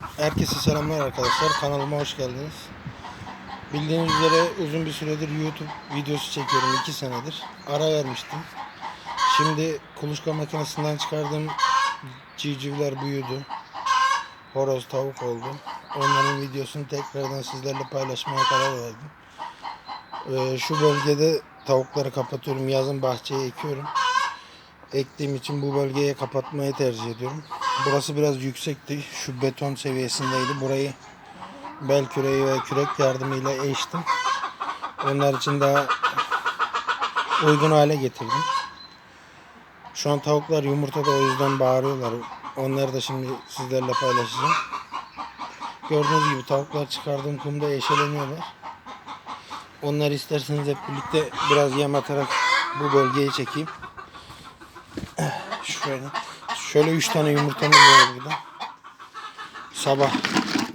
Herkese selamlar arkadaşlar. Kanalıma hoş geldiniz. Bildiğiniz üzere uzun bir süredir YouTube videosu çekiyorum. 2 senedir. Ara vermiştim. Şimdi kuluçka makinesinden çıkardığım civcivler büyüdü. Horoz tavuk oldu. Onların videosunu tekrardan sizlerle paylaşmaya karar verdim. Ee, şu bölgede tavukları kapatıyorum. Yazın bahçeye ekiyorum. Ektiğim için bu bölgeye kapatmayı tercih ediyorum. Burası biraz yüksekti. Şu beton seviyesindeydi. Burayı bel küreği ve kürek yardımıyla eştim. Onlar için daha uygun hale getirdim. Şu an tavuklar yumurtada o yüzden bağırıyorlar. Onları da şimdi sizlerle paylaşacağım. Gördüğünüz gibi tavuklar çıkardığım kumda eşeleniyorlar. Onları isterseniz hep birlikte biraz yem atarak bu bölgeyi çekeyim. Şöyle. Şöyle 3 tane yumurtamız var burada. Sabah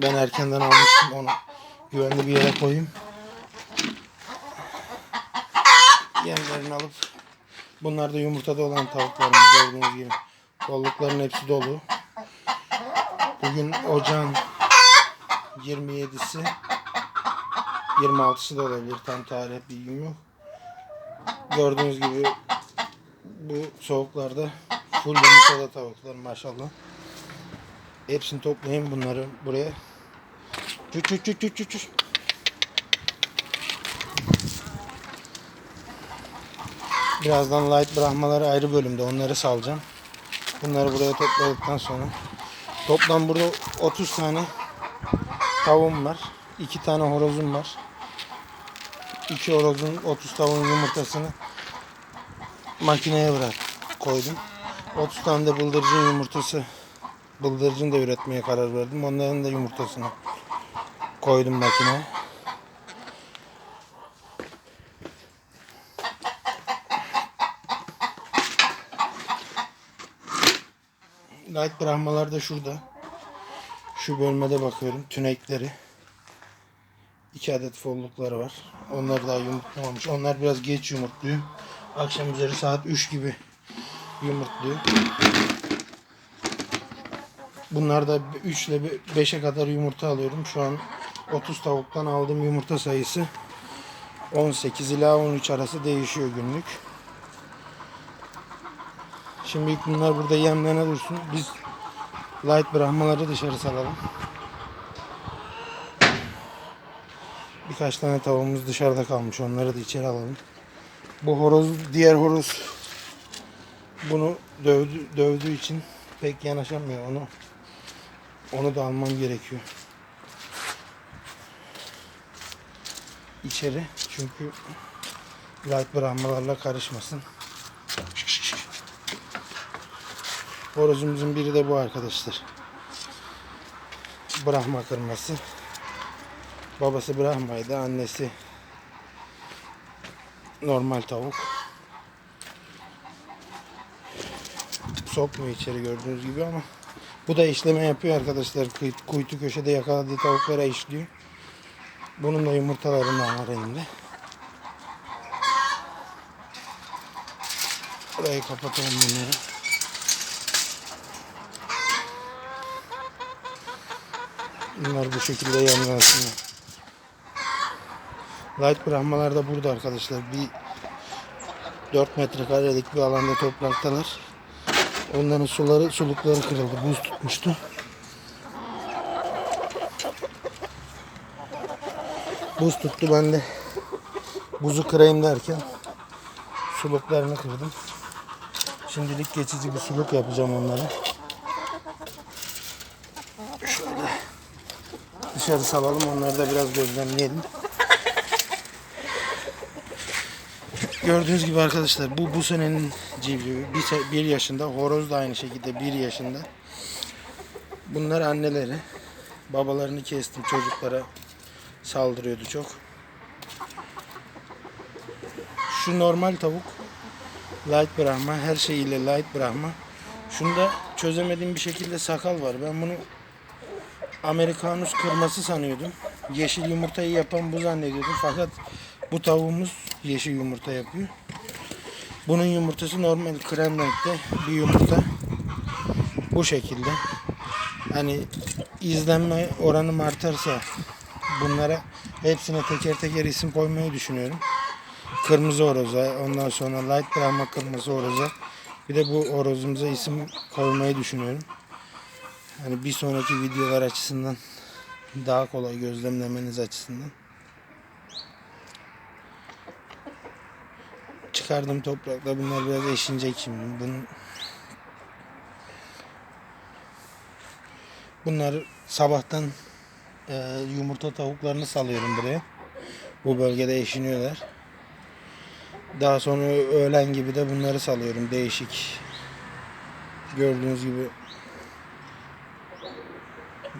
ben erkenden almıştım onu. Güvenli bir yere koyayım. Yemlerini alıp bunlar da yumurtada olan tavuklarımız gördüğünüz gibi. Kollukların hepsi dolu. Bugün ocağın 27'si 26'sı da olabilir. Tam tarih bilgim yok. Gördüğünüz gibi bu soğuklarda full yumurtalı tavuklar maşallah. Hepsini toplayayım bunları buraya. Çüç çüç çüç çüç, çüç. Birazdan light brahmaları ayrı bölümde onları salacağım. Bunları buraya topladıktan sonra toplam burada 30 tane tavuğum var. 2 tane horozum var. 2 horozun 30 tavuğun yumurtasını makineye bırak koydum. 30 tane de bıldırcın yumurtası bıldırcın da üretmeye karar verdim. Onların da yumurtasını koydum makineye. Light brahmalar da şurada. Şu bölmede bakıyorum. Tünekleri. İki adet follukları var. Onlar daha yumurtlamamış. Onlar biraz geç yumurtluyor. Akşam üzeri saat 3 gibi yumurtluyor. Bunlar da 3 ile 5'e kadar yumurta alıyorum. Şu an 30 tavuktan aldığım yumurta sayısı 18 ila 13 arası değişiyor günlük. Şimdi bunlar burada yemlerine dursun. Biz light brahmaları dışarı salalım. Birkaç tane tavuğumuz dışarıda kalmış. Onları da içeri alalım. Bu horoz, diğer horoz bunu dövdü, dövdüğü için pek yanaşamıyor. Onu onu da almam gerekiyor. İçeri çünkü light brahmalarla karışmasın. Horozumuzun biri de bu arkadaşlar. Brahma kırması. Babası Brahma'ydı, annesi normal tavuk. Sokmuyor içeri gördüğünüz gibi ama bu da işleme yapıyor arkadaşlar. Kuy- Kuytu köşede yakaladığı tavuklara işliyor. Bunun da yumurtalarından var elimde. Burayı kapatalım bunları. Bunlar bu şekilde yanlansınlar. Light brahmalar da burada arkadaşlar. Bir 4 metrekarelik bir alanda topraktalar. Onların suları, sulukları kırıldı. Buz tutmuştu. Buz tuttu ben de buzu kırayım derken suluklarını kırdım. Şimdilik geçici bir suluk yapacağım onlara. Şöyle dışarı salalım onları da biraz gözlemleyelim. Gördüğünüz gibi arkadaşlar bu bu senenin civcivi bir, bir yaşında horoz da aynı şekilde bir yaşında. Bunlar anneleri. Babalarını kestim çocuklara saldırıyordu çok. Şu normal tavuk light brahma her şeyiyle light brahma. Şunda çözemediğim bir şekilde sakal var. Ben bunu Amerikanus kırması sanıyordum. Yeşil yumurtayı yapan bu zannediyordum. Fakat bu tavuğumuz yeşil yumurta yapıyor. Bunun yumurtası normal krem renkte bir yumurta. Bu şekilde. hani izlenme oranım artarsa bunlara hepsine teker teker isim koymayı düşünüyorum. Kırmızı horoza, ondan sonra light brahma kırmızı horoza. Bir de bu horozumuza isim koymayı düşünüyorum. Hani bir sonraki videolar açısından daha kolay gözlemlemeniz açısından. Çıkardım toprakla bunlar biraz eşinecek şimdi. Bunun Bunlar sabahtan e, yumurta tavuklarını salıyorum buraya. Bu bölgede eşiniyorlar. Daha sonra öğlen gibi de bunları salıyorum. Değişik. Gördüğünüz gibi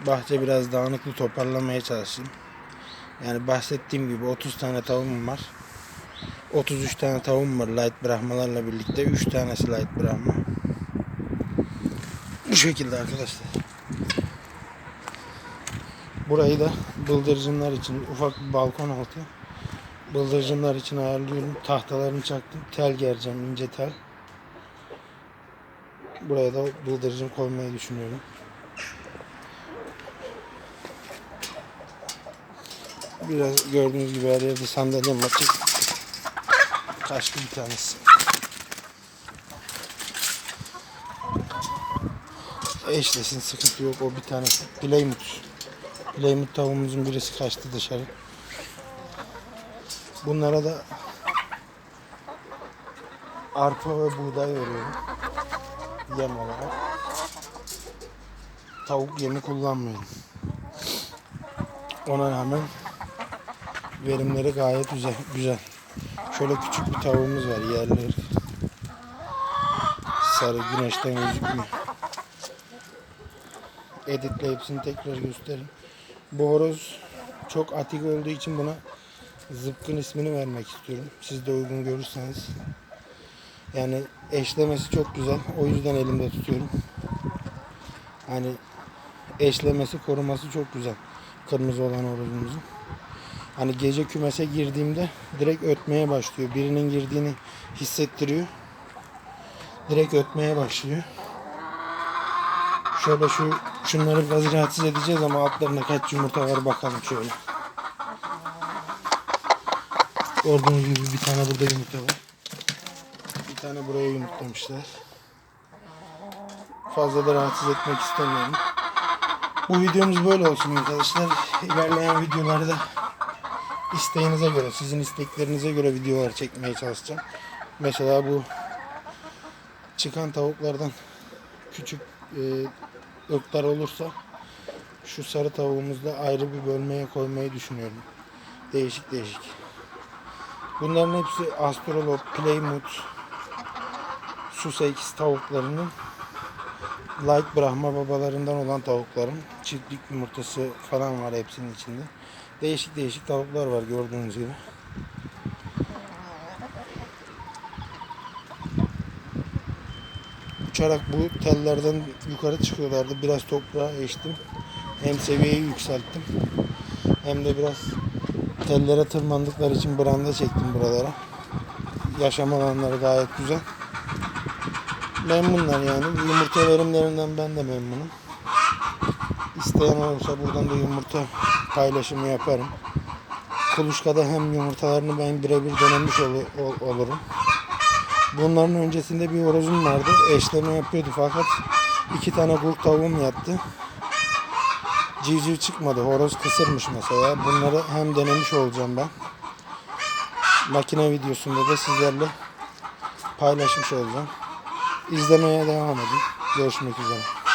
bahçe biraz dağınıklı toparlamaya çalıştım. Yani bahsettiğim gibi 30 tane tavuğum var. 33 tane tavuğum var light brahmalarla birlikte. 3 tanesi light brahma. Bu şekilde arkadaşlar. Burayı da bıldırcınlar için ufak bir balkon altı. Bıldırcınlar için ayarlıyorum. Tahtalarını çaktım. Tel gereceğim. ince tel. Buraya da bıldırcın koymayı düşünüyorum. Biraz gördüğünüz gibi her yerde sandalyem açık. Kaçtı bir tanesi. Eşlesin sıkıntı yok. O bir tanesi. Playmut. Playmut tavuğumuzun birisi kaçtı dışarı. Bunlara da arpa ve buğday veriyorum. Yem olarak. Tavuk yemi kullanmıyorum. Ona rağmen verimleri gayet güzel. güzel. Şöyle küçük bir tavuğumuz var yerli. Sarı güneşten gözükmüyor. Editle hepsini tekrar göstereyim. Bu horoz çok atik olduğu için buna zıpkın ismini vermek istiyorum. Siz de uygun görürseniz. Yani eşlemesi çok güzel. O yüzden elimde tutuyorum. Hani eşlemesi, koruması çok güzel. Kırmızı olan horozumuzun. Hani gece kümese girdiğimde direkt ötmeye başlıyor. Birinin girdiğini hissettiriyor. Direkt ötmeye başlıyor. Şöyle şu şunları biraz rahatsız edeceğiz ama altlarında kaç yumurta var bakalım şöyle. Gördüğünüz gibi bir tane burada yumurta var. Bir tane buraya yumurtlamışlar. Fazla da rahatsız etmek istemiyorum. Bu videomuz böyle olsun arkadaşlar. İlerleyen videolarda isteğinize göre, sizin isteklerinize göre videolar çekmeye çalışacağım. Mesela bu çıkan tavuklardan küçük e, ırklar olursa şu sarı tavuğumuzda ayrı bir bölmeye koymayı düşünüyorum. Değişik değişik. Bunların hepsi Astrolog, Playmut, Sussex tavuklarının Light Brahma babalarından olan tavukların çiftlik yumurtası falan var hepsinin içinde. Değişik değişik tavuklar var gördüğünüz gibi. Uçarak bu tellerden yukarı çıkıyorlardı. Biraz toprağa eştim. Hem seviyeyi yükselttim. Hem de biraz tellere tırmandıkları için branda çektim buralara. Yaşam alanları gayet güzel. Memnunlar yani. Yumurta verimlerinden ben de memnunum. İsteyen olursa buradan da yumurta paylaşımı yaparım. Kuluçkada hem yumurtalarını ben birebir denemiş ol- ol- olurum. Bunların öncesinde bir horozum vardı. Eşleme yapıyordu fakat iki tane kurt tavuğum yattı. Civciv çıkmadı. Horoz kısırmış mesela. Bunları hem denemiş olacağım ben. Makine videosunda da sizlerle paylaşmış olacağım. İzlemeye devam edin. Görüşmek üzere.